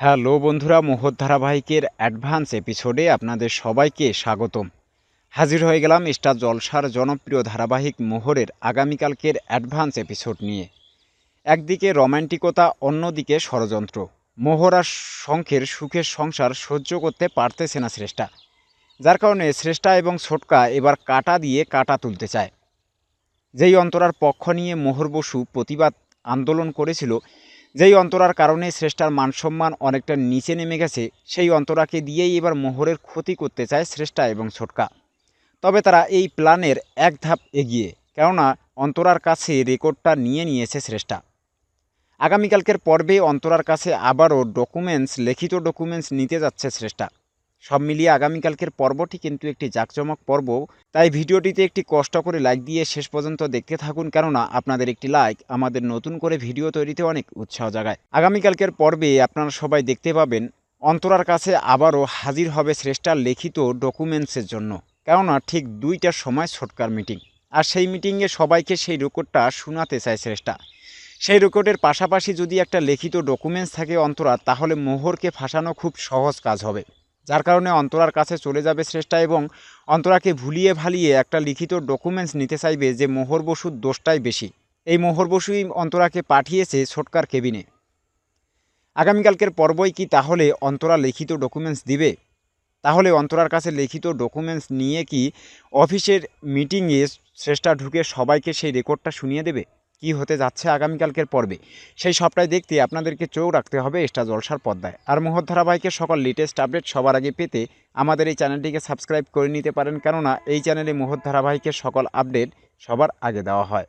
Hello বন্ধুরা মোহর ধারাবাহিকের advance এপিসোডে আপনাদের সবাইকে স্বাগতম। হাজির হয়ে গেলাম স্টার জলসার জনপ্রিয় ধারাবাহিক মোহরের আগামীকালকের অ্যাডভান্স এপিসোড নিয়ে। একদিকে রোম্যান্টিকতা অন্যদিকে ষড়যন্ত্র। মোহর আর শঙ্খের সুখের সংসার সহ্য করতে পারতেছে না শ্রেষ্ঠা যার কারণে শ্রেষ্ঠা এবং ছোটকা এবার কাটা দিয়ে কাটা তুলতে চায়। যেই অন্তরার পক্ষ নিয়ে মোহর বসু প্রতিবাদ আন্দোলন করেছিল যেই অন্তরার কারণে শ্রেষ্ঠার মানসম্মান অনেকটা নিচে নেমে গেছে, সেই অন্তরাকে দিয়েই এবার মোহরের ক্ষতি করতে চায় শ্রেষ্ঠা এবং ছোটকা। তবে তারা এই প্ল্যানের এক ধাপ এগিয়ে, কেননা অন্তরার কাছে রেকর্ডটা নিয়ে নিয়েছে শ্রেষ্ঠা আগামীকালকের পর্বে অন্তরার কাছে আবারও ডকুমেন্টস লিখিত ডকুমেন্টস নিতে যাচ্ছে শ্রেষ্ঠা সব মিলিয়ে আগামীকালকের পর্বটি কিন্তু একটি জাঁকজমক পর্ব। তাই ভিডিওটিতে একটি কষ্ট করে লাইক দিয়ে শেষ পর্যন্ত দেখতে থাকুন, কেননা আপনাদের একটি লাইক আমাদের নতুন করে ভিডিও তৈরিতে অনেক উৎসাহ জাগায় আগামীকালকের পর্বে আপনারা সবাই দেখতে পাবেন, অন্তরার কাছে আবারও হাজির হবে শ্রেষ্ঠার লিখিত ডকুমেন্টসের জন্য। কেননা ঠিক দুইটার সময় ছোটকার মিটিং আর সেই মিটিংয়ে সবাইকে সেই রেকর্ডটা শোনাতে চায় শ্রেষ্ঠা। সেই রেকর্ডের পাশাপাশি যদি একটা লিখিত ডকুমেন্টস থাকে অন্তরা তাহলে মোহরকে ফাঁসানো খুব সহজ কাজ হবে। যার কারণে অন্তরার কাছে চলে যাবে শ্রেষ্ঠা এবং অন্তরাকে ভুলিয়ে ভালিয়ে একটা লিখিত ডকুমেন্টস নিতে চাইবে যে মোহর বসুর দোষটাই বেশি। এই মোহর বসুই অন্তরাকে পাঠিয়েছে ছোটকার কেবিনে। আগামীকালকের পর্বই কি তাহলে অন্তরা লিখিত ডকুমেন্টস দিবে? তাহলে অন্তরার কাছে লিখিত ডকুমেন্টস নিয়ে কি অফিসের মিটিংয়ে শ্রেষ্ঠা ঢুকে সবাইকে সেই রেকর্ডটা শুনিয়ে দেবে? কি হতে যাচ্ছে আগামীকালকের পর্বে। সেই সবটাই দেখতে আপনাদেরকে চোখ রাখতে হবে এক্সট্রা জলসার পদ্মায় আর মোহর ধারাবাহিকের সকল লেটেস্ট আপডেট সবার আগে পেতে আমাদের এই চ্যানেলটিকে সাবস্ক্রাইব করে নিতে পারেন। কেননা এই চ্যানেলে মোহর ধারাবাহিকের সকল আপডেট সবার আগে দেওয়া হয়।